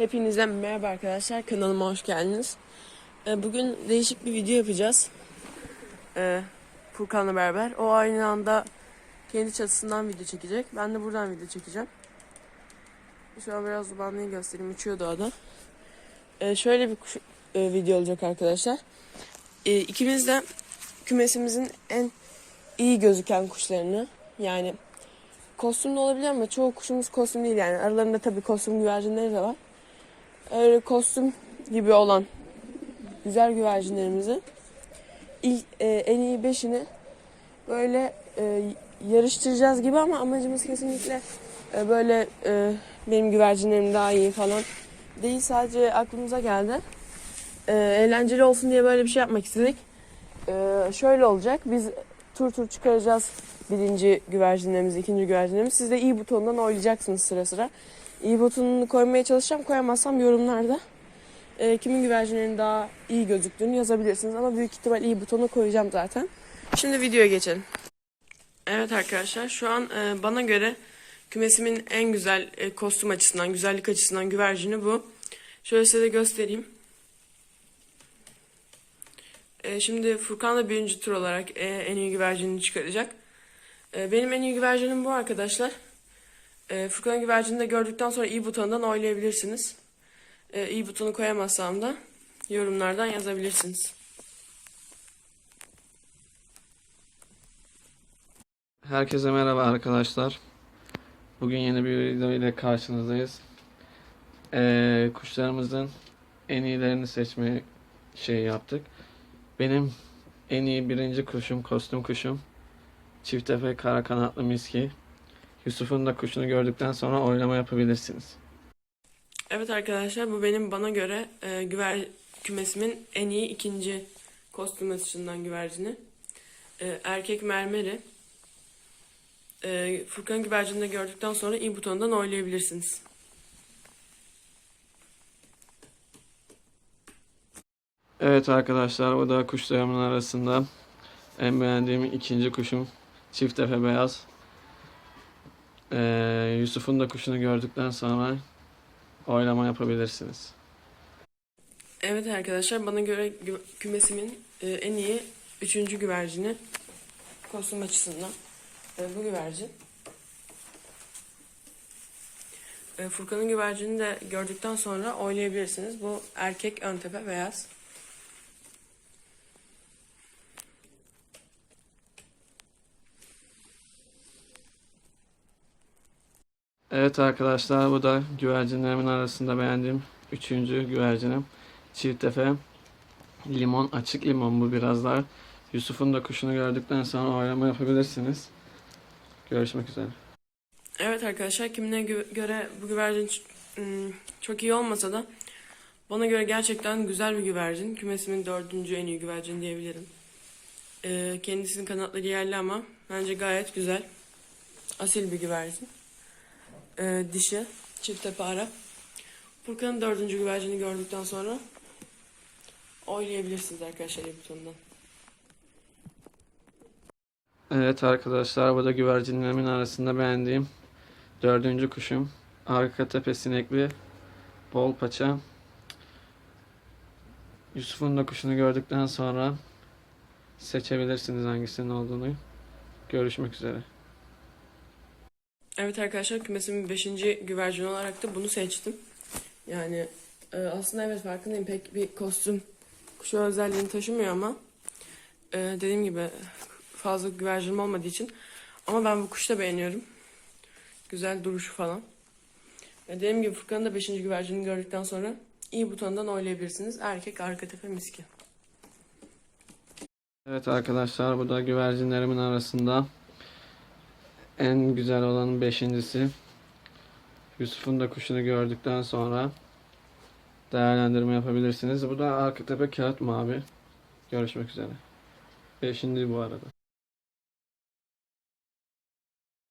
Hepinize merhaba arkadaşlar. Kanalıma hoş geldiniz. Ee, Bugün değişik bir video yapacağız. Ee, Furkan'la beraber. O aynı anda kendi çatısından video çekecek. Ben de buradan video çekeceğim. Şu an biraz dumanlıyı göstereyim. Uçuyor doğada. Ee, şöyle bir e, video olacak arkadaşlar. İkimiz de kümesimizin en iyi gözüken kuşlarını yani kostümlü olabilir ama çoğu kuşumuz kostüm değil yani. Aralarında tabii kostüm güvercinleri de var. Öyle kostüm gibi olan güzel güvercinlerimizi ilk, e, en iyi beşini böyle e, yarıştıracağız gibi ama amacımız kesinlikle e, böyle e, benim güvercinlerim daha iyi falan değil. Sadece aklımıza geldi. E, eğlenceli olsun diye böyle bir şey yapmak istedik. E, şöyle olacak. Biz tur tur çıkaracağız birinci güvercinlerimizi, ikinci güvercinlerimizi. Siz de iyi butonundan oylayacaksınız sıra sıra. İyi butonunu koymaya çalışacağım. Koyamazsam yorumlarda e, kimin güvercinlerin daha iyi gözüktüğünü yazabilirsiniz. Ama büyük ihtimal iyi butonu koyacağım zaten. Şimdi videoya geçelim. Evet arkadaşlar şu an e, bana göre kümesimin en güzel e, kostüm açısından, güzellik açısından güvercini bu. Şöyle size de göstereyim. E, şimdi Furkan da birinci tur olarak e, en iyi güvercinini çıkaracak. E, benim en iyi güvercinim bu arkadaşlar. E, Furkan'ın güvercinini de gördükten sonra i butonundan oylayabilirsiniz. E, i butonu koyamazsam da yorumlardan yazabilirsiniz. Herkese merhaba arkadaşlar. Bugün yeni bir video ile karşınızdayız. Ee, kuşlarımızın en iyilerini seçmeye şey yaptık. Benim en iyi birinci kuşum, kostüm kuşum. Çiftefe kara kanatlı miski. Yusuf'un da kuşunu gördükten sonra oylama yapabilirsiniz. Evet arkadaşlar bu benim bana göre e, güver kümesimin en iyi ikinci kostüm açısından güvercini. E, erkek mermeri. E, Furkan güvercinini de gördükten sonra i butonundan oylayabilirsiniz. Evet arkadaşlar bu da kuşlarımın arasında en beğendiğim ikinci kuşum çiftefe beyaz. Ee, Yusuf'un da kuşunu gördükten sonra oylama yapabilirsiniz. Evet arkadaşlar bana göre kümesimin e, en iyi üçüncü güvercini kostüm açısından e, bu güvercin. E, Furkan'ın güvercinini de gördükten sonra oylayabilirsiniz. Bu erkek ön tepe beyaz. Evet arkadaşlar bu da güvercinlerimin arasında beğendiğim üçüncü güvercinim. Çiftefe limon açık limon bu biraz daha. Yusuf'un da kuşunu gördükten sonra oylama yapabilirsiniz. Görüşmek üzere. Evet arkadaşlar kimine gö- göre bu güvercin ım, çok iyi olmasa da bana göre gerçekten güzel bir güvercin. Kümesimin dördüncü en iyi güvercin diyebilirim. Ee, kendisinin kanatları yerli ama bence gayet güzel. Asil bir güvercin. Ee, dişi, çift tepe. Furkan'ın dördüncü güvercini gördükten sonra oylayabilirsiniz arkadaşlar butonundan. Evet arkadaşlar bu da güvercinlerimin arasında beğendiğim dördüncü kuşum. Arka tepe sinekli bol paça. Yusuf'un da kuşunu gördükten sonra seçebilirsiniz hangisinin olduğunu. Görüşmek üzere. Evet arkadaşlar kümesimin 5. güvercin olarak da bunu seçtim. Yani e, aslında evet farkındayım pek bir kostüm kuşu özelliğini taşımıyor ama e, dediğim gibi fazla güvercinim olmadığı için ama ben bu kuşu da beğeniyorum. Güzel duruşu falan. E, dediğim gibi Furkan'ın da 5. güvercinini gördükten sonra iyi butonundan oylayabilirsiniz. Erkek arka tepe miski. Evet arkadaşlar bu da güvercinlerimin arasında en güzel olanın beşincisi. Yusuf'un da kuşunu gördükten sonra değerlendirme yapabilirsiniz. Bu da arka tepe kağıt mavi. Görüşmek üzere. Beşinci bu arada.